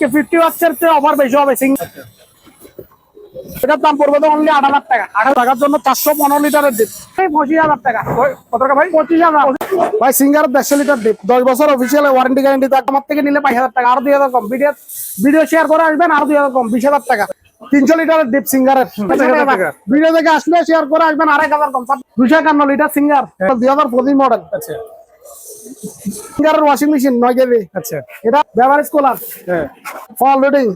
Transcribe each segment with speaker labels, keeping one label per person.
Speaker 1: আজকে ফিফটি চেয়ে অফার বেশি হবে সিং এটার দাম পড়বে তো অনলি আট হাজার টাকা। আট টাকার জন্য চারশো পনেরো লিটারের ডিপ পঁচিশ হাজার টাকা। কত টাকা ভাই? পঁচিশ হাজার। ভাই সিঙ্গার দেড়শো লিটার ডিপ দশ বছর অফিসিয়াল ওয়ারেন্টি গ্যারেন্টি আমার থেকে নিলে বাইশ হাজার টাকা। আরও দুই হাজার কম। ভিডিও ভিডিও শেয়ার করে আসবেন আরও দুই হাজার কম। বিশ হাজার টাকা। তিনশো লিটারের ডিপ সিঙ্গারের ভিডিও থেকে। আসলে শেয়ার করে আসবেন আড়াই হাজার কম। দুশো একান্ন লিটার সিঙ্গার দুই হাজার পঁচিশ মডেল
Speaker 2: আচ্ছা।
Speaker 1: সিঙ্গারের ওয়াশিং মেশিন নয় কেজি।
Speaker 2: আচ্ছা।
Speaker 1: এটা ব্যবহারেজ কুলার
Speaker 2: হ্যাঁ।
Speaker 1: ফল লোডিং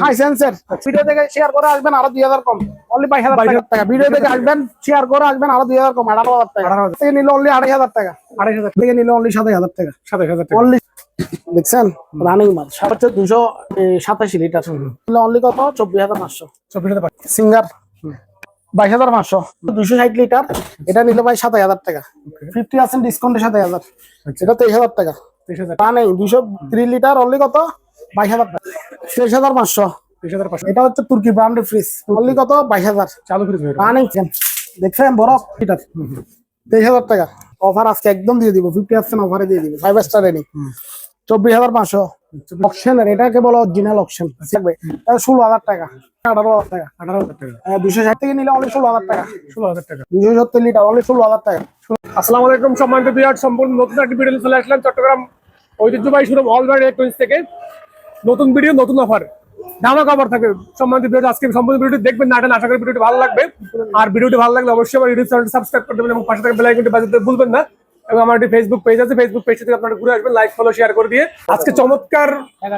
Speaker 1: হাই সেন্সর ভিডিও থেকে শেয়ার করে আসবেন আরও দুই হাজার কম। অনলি বাইশ হাজার টাকা। ভিডিও থেকে আসবেন শেয়ার করে আসবেন আরও দুই হাজার কম। আঠারো হাজার টাকা। থেকে নিলে অনলি আড়াই হাজার টাকা।
Speaker 2: আড়াই হাজার
Speaker 1: থেকে নিলে অনলি সাতাশ হাজার টাকা।
Speaker 2: সাতাশ হাজার টাকা।
Speaker 1: অনলি দেখছেন? রানিং মাল। হচ্ছে দুশো সাতাশি লিটার। অনলি কত? চব্বিশ হাজার পাঁচশো।
Speaker 2: চব্বিশ হাজার
Speaker 1: সিঙ্গার বাইশ হাজার পাঁচশো। দুশো ষাট লিটার। এটা নিলে ভাই সাতাশ হাজার টাকা। ফিফটি পার্সেন্ট ডিসকাউন্টে সাতাশ হাজার। এটা তেইশ হাজার টাকা।
Speaker 2: তেইশ হাজার।
Speaker 1: তা নেই দুশো ত্রিশ লিটার অনলি কত? বাইশ হাজার টাকা। তেইশ হাজার পাঁচশো।
Speaker 2: তেইশ হাজার পাঁচশো।
Speaker 1: এটা হচ্ছে তুর্কি ব্র্যান্ডের ফ্রিজ অনলি কত? বাইশ হাজার।
Speaker 2: চালু দেবে।
Speaker 1: তা নেই দেখছেন বরফ লিটার। তেইশ হাজার টাকা। অফার আজকে একদম দিয়ে দিব ফিফটি পার্সেন্ট অফারে দিয়ে দিব। ফাইভ স্টার রেডি চব্বিশ হাজার পাঁচশো। অপশনের এটাকে বলো অরিজিনাল অপশন থাকবে ষোলো হাজার টাকা। আঠারো হাজার টাকা।
Speaker 2: আঠারো হাজার টাকা।
Speaker 1: দুশো ষাট থেকে নিলে ষোলো হাজার টাকা।
Speaker 2: ষোলো হাজার টাকা।
Speaker 1: দুশো সত্তর লিটার অনলি ষোলো হাজার টাকা।
Speaker 2: আসসালামু আলাইকুম সম্মানিত বিরাট সম্পূর্ণ নতুন একটি ভিডিও চলে আসলাম। চট্টগ্রাম ঐতিহ্যবাহী ইলেকট্রনিক্স থেকে। নতুন ভিডিও নতুন অফার সম্মানিত ভিডিও আজকে সম্পূর্ণ ভিডিওটি দেখবেন না এটা আশা করি ভিডিওটি ভালো লাগবে। আর ভিডিওটি ভালো লাগলে অবশ্যই আমার ইউটিউব চ্যানেলটি সাবস্ক্রাইব করতে দেবেন এবং পাশে থাকা বেল আইকনটি বাজাতে ভুলবেন না। এবং আমার একটি ফেসবুক পেজ আছে। ফেসবুক পেজ থেকে আপনারা ঘুরে আসবেন লাইক ফলো শেয়ার করে দিয়ে। আজকে চমৎকার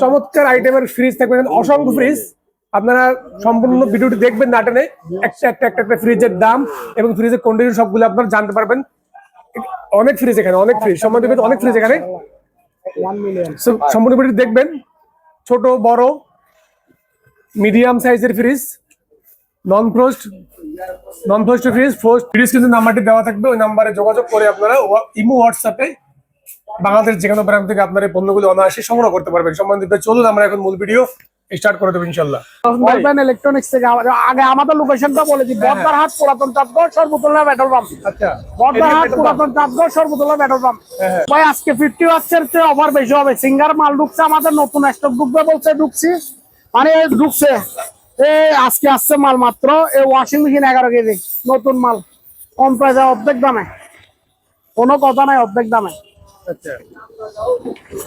Speaker 2: চমৎকার আইটেমের ফ্রিজ থাকবে অসংখ্য ফ্রিজ আপনারা সম্পূর্ণ ভিডিওটি দেখবেন না টেনে। একটা একটা একটা একটা ফ্রিজের দাম এবং ফ্রিজের কন্ডিশন সবগুলো আপনারা জানতে পারবেন। অনেক ফ্রিজ এখানে অনেক ফ্রিজ সম্বন্ধে অনেক ফ্রিজ এখানে। সম্পূর্ণ ভিডিও দেখবেন। ছোট বড় মিডিয়াম সাইজের fridge non frost non frost fridge frost fridge কিন্তু নাম্বারটি দেওয়া থাকবে ওই নাম্বারে যোগাযোগ করে আপনারা ইমো হোয়াটসঅ্যাপে বাংলাদেশ যে কোনো ব্র্যান্ড থেকে আপনার এই পণ্যগুলো অনায়াসে সংগ্রহ করতে পারবেন। সম্বন্ধিত চলুন আমরা এখন মূল ভিডিও স্টার্ট করে দেবো ইনশাল্লাহ
Speaker 1: বলবেন ইলেকট্রনিক্স থেকে আগে আমাদের লোকেশনটা বলে দিই হাট পুরাতন চাঁদগড় সর্বতুল্লাহ পেট্রোল পাম্প
Speaker 2: আচ্ছা।
Speaker 1: হাট পুরাতন চাঁদগড় সর্বতুল্লাহ পেট্রোল পাম্প
Speaker 2: হ্যাঁ।
Speaker 1: ভাই আজকে ফিফটি ওয়াটসের চেয়ে অফার বেশি হবে। সিঙ্গার মাল ঢুকছে আমাদের নতুন স্টক ঢুকবে বলছে ঢুকছি। মানে ঢুকছে। এই আজকে আসছে মাল মাত্র। এই ওয়াশিং মেশিন এগারো কেজি। নতুন মাল। কম প্রাইসে অর্ধেক দামে। কোনো কথা নাই অর্ধেক দামে।
Speaker 2: আচ্ছা।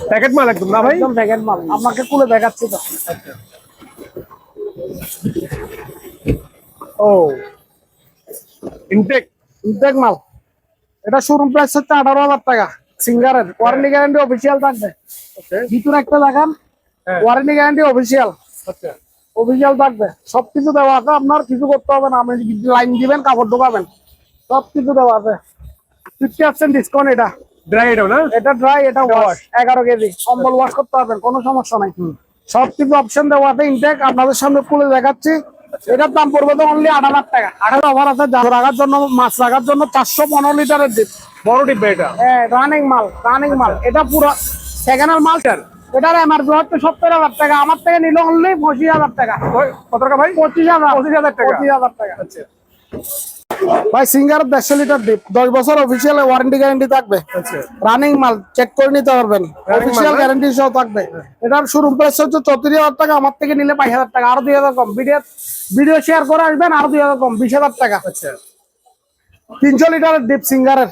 Speaker 2: প্যাকেট মাল একদম না ভাই?
Speaker 1: একদম প্যাকেট মাল। আপনাকে খুলে দেখাচ্ছি তো। ও।
Speaker 2: ইনটেক
Speaker 1: ইনটেক মাল। এটা শোরুম প্রাইস হচ্ছে আঠারো হাজার টাকা। সিঙ্গারের ওয়ারেন্টি গ্যারান্টি অফিসিয়াল থাকবে। ভিতরে একটা দেখান।
Speaker 2: হ্যাঁ।
Speaker 1: ওয়ারেন্টি গ্যারান্টি অফিসিয়াল
Speaker 2: আচ্ছা।
Speaker 1: অফিসিয়াল থাকবে। সবকিছু দেওয়া আছে। আপনার কিছু করতে হবে না। আপনি লাইন দিবেন কাপড় ঢোকাবেন। সবকিছু দেওয়া আছে। ফিফটি পার্সেন্ট ডিসকাউন্ট এটা।
Speaker 2: ড্রাই এটাও না?
Speaker 1: এটা ড্রাই এটা ওয়াশ এগারো কেজি। কম্বল ওয়াশ করতে পারবেন কোনো সমস্যা নাই। সব কিছু অপশন দেওয়া আছে। ইনটেক আপনাদের সামনে খুলে দেখাচ্ছি। এটার দাম পড়বে তো অনলি আট হাজার টাকা। আঠারো অফার আছে। জাল রাখার জন্য মাছ রাখার জন্য চারশো পনেরো লিটারের ডিপ
Speaker 2: বড় ডিব্বা এটা?
Speaker 1: রানিং মাল রানিং মাল। এটা পুরো সেকেন্ড হ্যান্ড মাল। এটার এমআরপি হচ্ছে সত্তর হাজার টাকা। আমার থেকে নিলে অনলি পঁচিশ হাজার টাকা।
Speaker 2: কত টাকা ভাই?
Speaker 1: পঁচিশ হাজার।
Speaker 2: পঁচিশ হাজার টাকা।
Speaker 1: পঁচিশ হাজার টাকা।
Speaker 2: আচ্ছা।
Speaker 1: ভাই সিঙ্গার দেড়শো লিটার ডিপ দশ বছর অফিসিয়াল ওয়ারেন্টি গ্যারান্টি থাকবে।
Speaker 2: আচ্ছা।
Speaker 1: রানিং মাল চেক করে নিতে পারবেন। অফিসিয়াল? গ্যারান্টি সহ থাকবে। এটার শুরু প্রাইস হচ্ছে চৌত্রিশ হাজার টাকা। আমার থেকে নিলে বাইশ হাজার টাকা। আরও দুই হাজার কম। ভিডিও ভিডিও শেয়ার করে আসবেন আরও দুই হাজার কম। বিশ হাজার টাকা।
Speaker 2: আচ্ছা।
Speaker 1: তিনশো লিটারের ডিপ সিঙ্গারের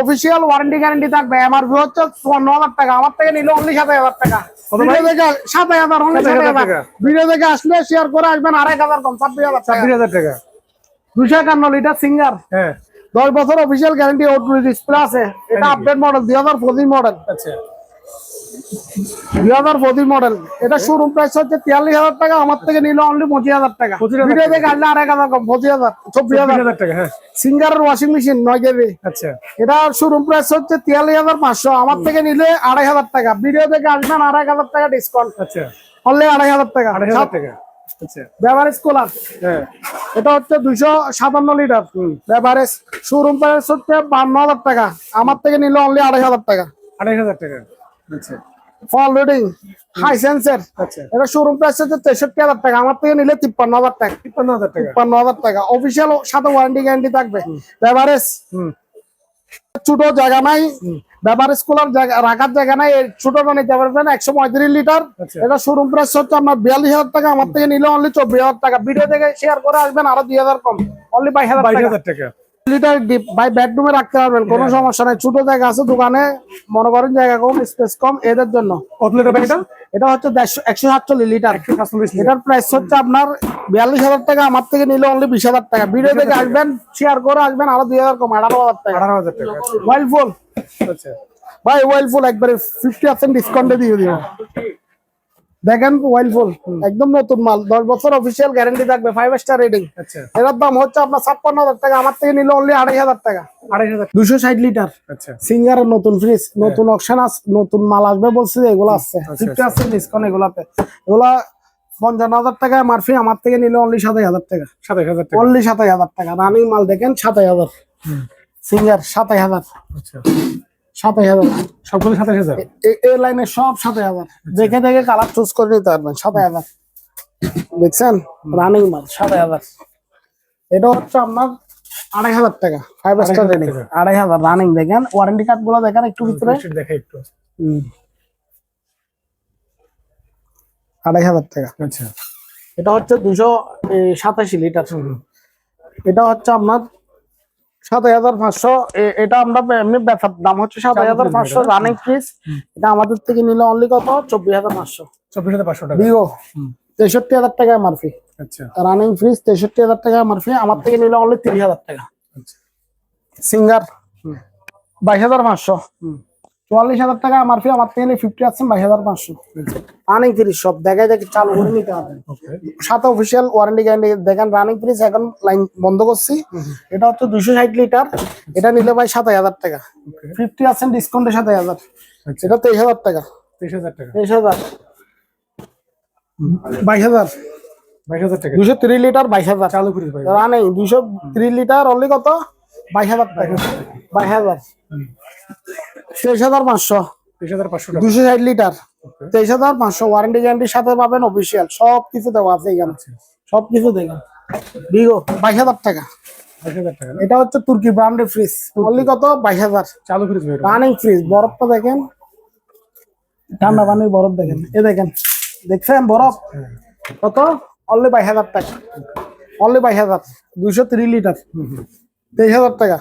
Speaker 1: অফিসিয়াল ওয়ারেন্টি গ্যারেন্টি থাকবে। এমআরপি হচ্ছে চুয়ান্ন হাজার টাকা। আমার থেকে নিলে অনলি সাত হাজার টাকা। ভিডিও দেখে সাত হাজার অনলি সাত
Speaker 2: 7,000
Speaker 1: হাজার। ভিডিও আসলে শেয়ার করে আসবেন আড়াই হাজার কম ছাব্বিশ হাজার
Speaker 2: ছাব্বিশ হাজার টাকা।
Speaker 1: দুশো একান্ন লিটার সিঙ্গার
Speaker 2: হ্যাঁ।
Speaker 1: দশ বছর অফিসিয়াল গ্যারান্টি ডিসপ্লে আছে। এটা আপডেট মডেল দুই হাজার পঁচিশ মডেল
Speaker 2: আচ্ছা।
Speaker 1: দুই হাজার পঁচিশ মডেল এটা শোরুম প্রাইস হচ্ছে তিয়াল্লিশ হাজার টাকা আমার থেকে নিলে অনলি পঁচিশ হাজার টাকা। ভিডিও দেখে আসলে আড়াই হাজার কম পঁচিশ হাজার চব্বিশ হাজার।
Speaker 2: হাজার টাকা
Speaker 1: সিঙ্গারের ওয়াশিং মেশিন নয়
Speaker 2: আচ্ছা।
Speaker 1: এটা শোরুম প্রাইস হচ্ছে তিয়াল্লিশ হাজার পাঁচশো আমার থেকে নিলে আড়াই হাজার টাকা। ভিডিও আসবেন আড়াই হাজার টাকা ডিসকাউন্ট
Speaker 2: আচ্ছা।
Speaker 1: অনলি আড়াই হাজার টাকা।
Speaker 2: আড়াই হাজার টাকা। আচ্ছা।
Speaker 1: কুলার
Speaker 2: হ্যাঁ।
Speaker 1: এটা হচ্ছে দুইশো সাতান্ন লিটার শোরুম প্রাইস হচ্ছে বান্ন হাজার টাকা আমার থেকে নিলে অনলি আড়াই হাজার টাকা।
Speaker 2: আড়াই হাজার টাকা। আচ্ছা।
Speaker 1: ফল লোডিং হাই সেন্সর
Speaker 2: আচ্ছা।
Speaker 1: এটা শোরুম প্রাইস হচ্ছে তেষট্টি হাজার টাকা। আমার থেকে নিলে তিপ্পান্ন হাজার টাকা।
Speaker 2: তিপ্পান্ন হাজার টাকা।
Speaker 1: তিপ্পান্ন হাজার টাকা। অফিসিয়াল সাথে ওয়ারেন্টি গ্যারান্টি থাকবে। বেভারেজ
Speaker 2: হুম।
Speaker 1: ছোট জায়গা নাই। ব্যবহার স্কুলের রাখার জায়গা নাই। ছোটটা নিতে পারবেন একশো পঁয়ত্রিশ লিটার
Speaker 2: আচ্ছা।
Speaker 1: এটা শোরুম প্রাইস হচ্ছে আপনার বিয়াল্লিশ হাজার টাকা। আমার থেকে নিলে অনলি চব্বিশ হাজার টাকা। ভিডিও থেকে শেয়ার করে আসবেন আরও দুই হাজার কম। অনলি বাইশ হাজার টাকা। লিটার ডিপ ভাই বেডরুমে রাখতে পারবেন কোনো সমস্যা নাই। ছোট জায়গা আছে দোকানে মনে করেন জায়গা কম স্পেস কম এদের জন্য।
Speaker 2: কত লিটার ভাই এটা?
Speaker 1: হচ্ছে একশো সাতচল্লিশ লিটার এটার প্রাইস হচ্ছে আপনার বিয়াল্লিশ হাজার টাকা আমার থেকে নিলে অনলি বিশ হাজার টাকা। ভিডিও থেকে আসবেন শেয়ার করে আসবেন আরও দুই হাজার কম আঠারো হাজার টাকা।
Speaker 2: আঠারো হাজার টাকা।
Speaker 1: ফোন
Speaker 2: আচ্ছা।
Speaker 1: ভাই ওয়াইল ফুল একবারে ফিফটি পার্সেন্ট ডিসকাউন্টে দিয়ে দিব। দেখেন ওয়াইল ফুল একদম নতুন মাল দশ বছর অফিসিয়াল গ্যারান্টি থাকবে ফাইভ স্টার রেটিং
Speaker 2: আচ্ছা।
Speaker 1: এটার দাম হচ্ছে আপনার ছাপ্পান্ন হাজার টাকা আমার থেকে নিলে অনলি আড়াই হাজার টাকা।
Speaker 2: আড়াই হাজার
Speaker 1: দুশো ষাট লিটার
Speaker 2: আচ্ছা।
Speaker 1: সিঙ্গারের নতুন ফ্রিজ নতুন অপশন আছে নতুন মাল আসবে বলছি যে এগুলো আসছে। ফিফটি পার্সেন্ট ডিসকাউন্ট এগুলাতে। এগুলা পঞ্চান্ন হাজার টাকা মারফি আমার থেকে নিলে অনলি সাতাই হাজার টাকা।
Speaker 2: সাতাশ হাজার টাকা।
Speaker 1: অনলি সাতাই হাজার টাকা। রানিং মাল দেখেন সাতাই হাজার। সিঙ্গার সাতাই হাজার।
Speaker 2: আচ্ছা।
Speaker 1: সাতাই হাজার
Speaker 2: সবগুলো সাতাশ হাজার?
Speaker 1: এই লাইনে সব সাতাই হাজার দেখে দেখে কালার চুজ করে নিতে পারবেন সাতাই হাজার দেখছেন? রানিং মাল সাতাই হাজার এটা হচ্ছে আপনার আড়াই হাজার টাকা ফাইভ স্টার রেটিং আড়াই হাজার রানিং দেখেন ওয়ারেন্টি কার্ডগুলো দেখেন একটু ভিতরে।
Speaker 2: দেখাই একটু।
Speaker 1: আড়াই হাজার টাকা।
Speaker 2: আচ্ছা।
Speaker 1: এটা হচ্ছে দুশো সাতাশি লিটার। এটা হচ্ছে আপনার সাতাই হাজার পাঁচশো। এটা আমরা এমনি ব্যথার দাম হচ্ছে সাতাই হাজার পাঁচশো রানিং ফ্রিজ এটা আমাদের থেকে নিলে অনলি কত? চব্বিশ হাজার পাঁচশো।
Speaker 2: চব্বিশ হাজার পাঁচশো টাকা।
Speaker 1: বিও তেষট্টি হাজার টাকা এমআরপি
Speaker 2: আচ্ছা।
Speaker 1: রানিং ফ্রিজ তেষট্টি হাজার টাকা এমআরপি আমার থেকে নিলে অনলি তিরিশ হাজার টাকা।
Speaker 2: আচ্ছা।
Speaker 1: সিঙ্গার বাইশ হাজার পাঁচশো। চুয়াল্লিশ হাজার টাকা এমআরপি আমার থেকে ফিফটি পার্সেন্ট বাইশ হাজার পাঁচশো। রানিং ফ্রিজ সব দেখায় দেখে চালু করে নিতে হবে। সাথে অফিসিয়াল ওয়ারেন্টি গ্যারান্টি দেখেন রানিং ফ্রিজ এখন লাইন বন্ধ করছি। এটা হচ্ছে দুশো ষাট লিটার এটা নিলে ভাই সাতাই হাজার টাকা। ফিফটি পার্সেন্ট ডিসকাউন্টে সাতাই হাজার।
Speaker 2: আচ্ছা।
Speaker 1: এটা তেইশ হাজার টাকা।
Speaker 2: তেইশ হাজার টাকা।
Speaker 1: তেইশ হাজার। বাইশ হাজার।
Speaker 2: বাইশ হাজার টাকা।
Speaker 1: দুশো তিরিশ লিটার বাইশ হাজার।
Speaker 2: চালু করিস
Speaker 1: রানিং দুশো তিরিশ লিটার অনলি কত? বাইশ হাজার টাকা। বাইশ হাজার। তেইশ হাজার পাঁচশো।
Speaker 2: তেইশ হাজার পাঁচশো
Speaker 1: দুশো ষাট লিটার। তেইশ হাজার পাঁচশো ওয়ারেন্টি গ্যারান্টির সাথে পাবেন অফিসিয়াল সব কিছু দেওয়া আছে এখানে। সব কিছু দেখেন। বিগো বাইশ হাজার টাকা? এটা হচ্ছে তুর্কি ব্র্যান্ডের ফ্রিজ অনলি কত? বাইশ হাজার।
Speaker 2: চালু ভাই
Speaker 1: রানিং ফ্রিজ বরফটা দেখেন। ঠান্ডা পানির বরফ দেখেন। এ দেখেন। দেখছেন বরফ? কত? অনলি বাইশ হাজার টাকা। অনলি বাইশ হাজার। দুইশো তিরিশ লিটার। তেইশ হাজার টাকা।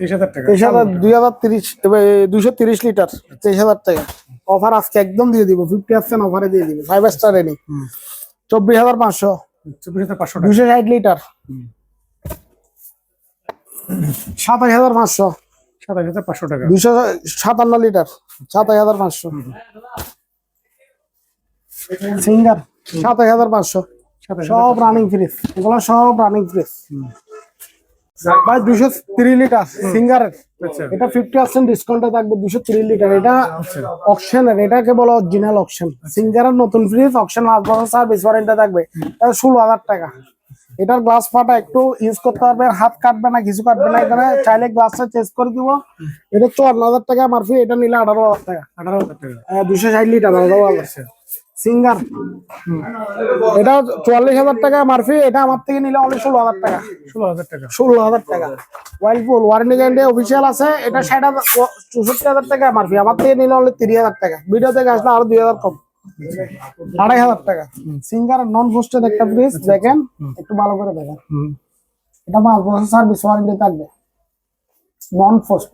Speaker 2: তেইশ হাজার
Speaker 1: দুই হাজার তিরিশ দুইশো তিরিশ লিটার তেইশ হাজার টাকা। অফার আজকে একদম দিয়ে দিব ফিফটি পার্সেন্ট অফারে দিয়ে দিব ফাইভ স্টার চব্বিশ হাজার পাঁচশো।
Speaker 2: চব্বিশ হাজার পাঁচশো
Speaker 1: দুইশো ষাট লিটার। সাতাশ হাজার পাঁচশো।
Speaker 2: সাতাশ হাজার পাঁচশো টাকা।
Speaker 1: দুইশো সাতান্ন লিটার সাতাশ হাজার পাঁচশো। সিঙ্গার সাতাশ হাজার পাঁচশো। সব রানিং ফ্রিজ এগুলো সব রানিং ফ্রিজ ভাই দুশো তিরিশ লিটার সিঙ্গারের।
Speaker 2: আচ্ছা।
Speaker 1: এটা ফিফটি পার্সেন্ট ডিসকাউন্টে থাকবে দুশো তিরিশ লিটার। এটা অকশনের এটাকে বলো অরিজিনাল অকশন সিঙ্গারের নতুন ফ্রিজ অকশন পাঁচ বছর সার্ভিস ওয়ারেন্টি থাকবে। এটা ষোলো হাজার টাকা। এটার গ্লাস ফাটা একটু ইউজ করতে পারবে হাত কাটবে না কিছু কাটবে না এখানে চাইলে গ্লাসটা চেঞ্জ করে দিব। এটা চুয়ান্ন হাজার টাকা মারফি এটা নিলে আঠারো হাজার টাকা।
Speaker 2: আঠারো হাজার টাকা।
Speaker 1: দুশো ষাট লিটার আঠারো হাজার। সিঙ্গার। এটা চুয়াল্লিশ হাজার টাকা মারফি এটা আমার থেকে নিলে অনলি ষোলো হাজার টাকা।
Speaker 2: ষোলো হাজার টাকা।
Speaker 1: ষোলো হাজার টাকা। ওয়ারেন্টি গ্যারান্টি অফিসিয়াল আছে এটা ষাট হাজার চৌষট্টি হাজার টাকা মারফি আমার থেকে নিলে অনলি তিরিশ হাজার টাকা। ভিডিও থেকে আসলে আরও দুই হাজার কম। আড়াই হাজার টাকা। সিঙ্গার নন পোস্টেড একটা ফ্রিজ দেখেন একটু ভালো করে দেখেন। এটা পাঁচ বছর সার্ভিস ওয়ারেন্টি থাকবে। Non frost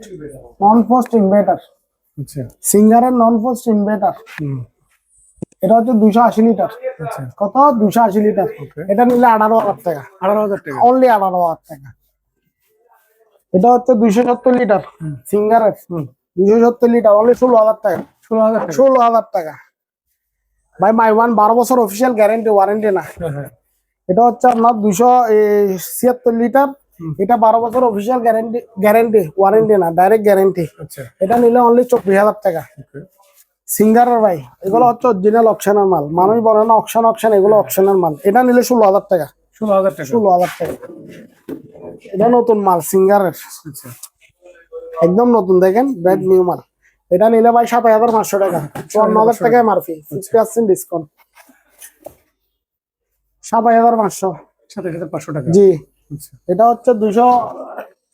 Speaker 1: non frost inverter সিঙ্গারের নন ফোস্ট ইনভার্টার এটা হচ্ছে দুশো আশি লিটার।
Speaker 2: আচ্ছা।
Speaker 1: কত? দুশো আশি লিটার। এটা নিলে আঠারো হাজার টাকা।
Speaker 2: আঠারো হাজার টাকা।
Speaker 1: অনলি আঠারো হাজার টাকা। এটা হচ্ছে দুইশো সত্তর লিটার। সিঙ্গারের দুইশো সত্তর লিটার অনলি ষোলো হাজার টাকা।
Speaker 2: ষোলো হাজার
Speaker 1: ষোলো হাজার টাকা। ভাই মাই ওয়ান বারো বছর অফিসিয়াল গ্যারেন্টি ওয়ারেন্টি না।
Speaker 2: হ্যাঁ হ্যাঁ।
Speaker 1: এটা হচ্ছে আপনার দুইশো ছিয়াত্তর লিটার। এটা বারো বছর অফিসিয়াল গ্যারেন্টি গ্যারেন্টি ওয়ারেন্টি না ডাইরেক্ট গ্যারেন্টি
Speaker 2: আচ্ছা।
Speaker 1: এটা নিলে অনলি চব্বিশ হাজার টাকা। সিঙ্গারের ভাই এগুলো হচ্ছে অরিজিনাল অপশনের মাল। মানুষ বলে না অপশন অপশন এগুলো অপশনের মাল। এটা নিলে ষোলো হাজার টাকা।
Speaker 2: ষোলো হাজার টাকা।
Speaker 1: ষোলো হাজার টাকা। এটা নতুন মাল সিঙ্গারের।
Speaker 2: আচ্ছা।
Speaker 1: একদম নতুন দেখেন ব্র্যান্ড নিউ মাল। এটা নিলে ভাই সাত হাজার পাঁচশো টাকা। চুয়ান্ন হাজার টাকায় মারফি। ফিফটি পার্সেন্ট ডিসকাউন্ট সাত হাজার পাঁচশো।
Speaker 2: সাতাশ হাজার পাঁচশো টাকা।
Speaker 1: জি।
Speaker 2: আচ্ছা।
Speaker 1: এটা হচ্ছে দুশো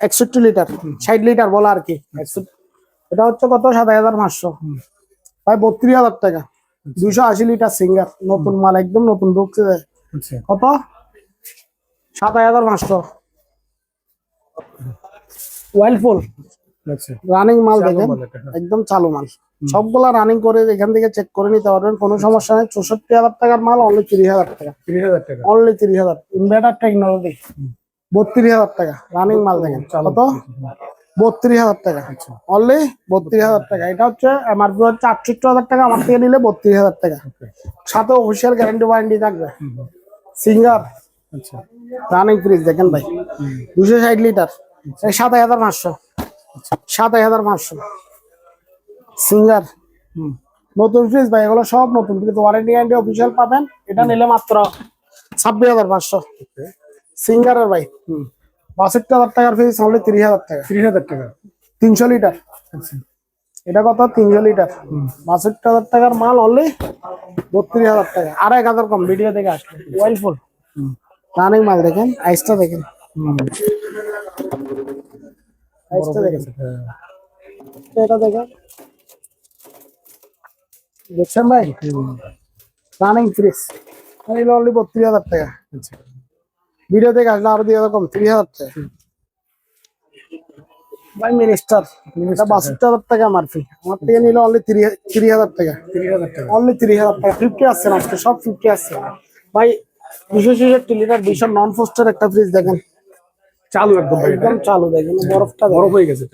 Speaker 1: একষট্টি লিটার ষাট লিটার বলা আর কি। 61 এটা হচ্ছে কত? সাত হাজার পাঁচশো। ভাই বত্রিশ হাজার টাকা। দুইশো আশি লিটার সিঙ্গার নতুন মাল একদম নতুন ঢুকছে
Speaker 2: আচ্ছা।
Speaker 1: কত? সাতাশ হাজার পাঁচশো। ওয়াইল্ড ফুল
Speaker 2: আচ্ছা।
Speaker 1: রানিং মাল দেখেন।
Speaker 2: হ্যাঁ।
Speaker 1: একদম চালু মাল। সবগুলা রানিং করে এখান থেকে চেক করে নিতে পারবেন। কোনো সমস্যা নেই। চৌষট্টি হাজার টাকার মাল অনলি তিরিশ হাজার টাকা।
Speaker 2: তিরিশ হাজার টাকা।
Speaker 1: অনলি তিরিশ হাজার। ইনভার্টার টেকনোলজি বত্রিশ হাজার টাকা। রানিং মাল দেখেন। কত? বত্রিশ হাজার টাকা। অনলি বত্রিশ হাজার টাকা। এটা হচ্ছে এমআরপি হচ্ছে আটষট্টি হাজার টাকা আমার থেকে নিলে বত্রিশ হাজার টাকা। সাথে অফিসিয়াল গ্যারান্টি ওয়ারেন্টি থাকবে। সিঙ্গার
Speaker 2: আচ্ছা।
Speaker 1: রানিং ফ্রিজ দেখেন ভাই। দুশো ষাট লিটার এই সাতাশ হাজার পাঁচশো। সাতাশ হাজার পাঁচশো। সিঙ্গার নতুন ফ্রিজ ভাই এগুলো সব নতুন ফ্রিজ ওয়ারেন্টি গ্যারান্টি অফিসিয়াল পাবেন। এটা নিলে মাত্র ছাব্বিশ হাজার পাঁচশো। সিঙ্গারের ভাই। বাষট্টি হাজার টাকার ফ্রিজ অনলি তিরিশ হাজার টাকা।
Speaker 2: তিরিশ হাজার টাকা।
Speaker 1: তিনশো লিটার এটা কত? তিনশো লিটার বাষট্টি হাজার টাকার মাল অনলি বত্রিশ হাজার টাকা। আর এক হাজার কম ভিডিও থেকে আসলে ওয়াইল ফুল রানিং মাল দেখেন আইসটা দেখেন। আইসটা দেখেন। এটা দেখেন। দেখছেন ভাই? রানিং ফ্রিজ নিল অনলি বত্রিশ হাজার টাকা।
Speaker 2: আচ্ছা।
Speaker 1: ভিডিও থেকে আসলে আরও দুই হাজার কম ত্রিশ হাজার টাকা ভাই মিনিস্টার এটা বাষট্টি হাজার টাকা আমার থেকে নিলে অনলি তিরিশ তিরিশ হাজার টাকা।
Speaker 2: হাজার টাকা।
Speaker 1: অনলি তিরিশ হাজার টাকা। ফিফটি আসছে না আজকে সব ফিফটি আসছে ভাই দুশো ছেষট্টি লিটার দুইশো নন ফোস্টার একটা ফ্রিজ দেখেন।
Speaker 2: চালু একদম
Speaker 1: একদম চালু দেখেন বরফটা
Speaker 2: বরফ হয়ে গেছে।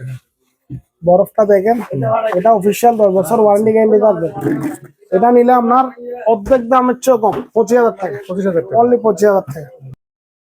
Speaker 1: বরফটা দেখেন এটা অফিসিয়াল দশ বছর ওয়ারেন্টি গ্যারান্টি থাকবে। এটা নিলে আপনার অর্ধেক দামের চেয়ে কম পঁচিশ হাজার টাকা।
Speaker 2: পঁচিশ হাজার টাকা।
Speaker 1: অনলি পঁচিশ হাজার টাকা।